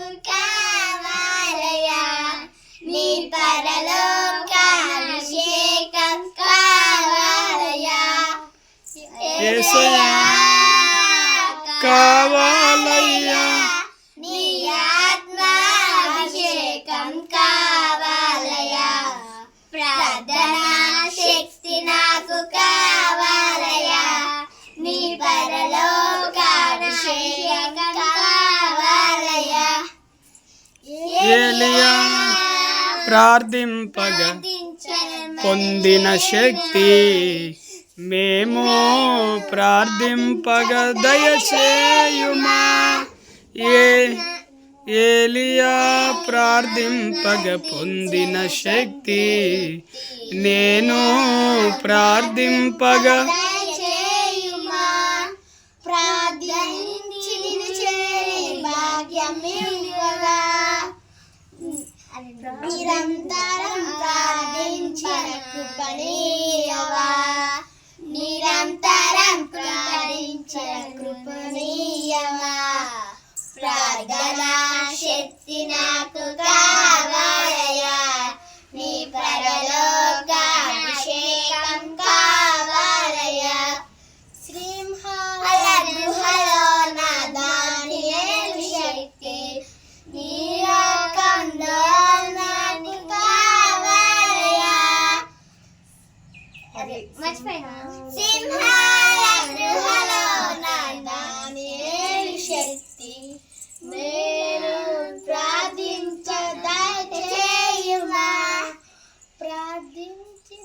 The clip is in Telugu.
నాకు కావాలయా నీ పరలోక అభిషేకం కావాలయా? యేసయ్యా ఏలియా ప్రార్థింపగ పొందిన శక్తి మేము ప్రార్థింపగ దయచేయుమా. ఏ ఏలియా ప్రార్థింపగ పొందిన శక్తి నేను ప్రార్థింపగ ప్రార్థించి భాగ్యమే నిరంతరం ప్రార్థించరకు కృపణీయవా నిరంతరం ప్రార్థించన కృపణీయవా ప్రార్థనా శక్తినా మర్చిపోయినా సింహాల గృహలో నాని శక్తి నేను ప్రార్థించదా చేయుమా ప్రార్థించి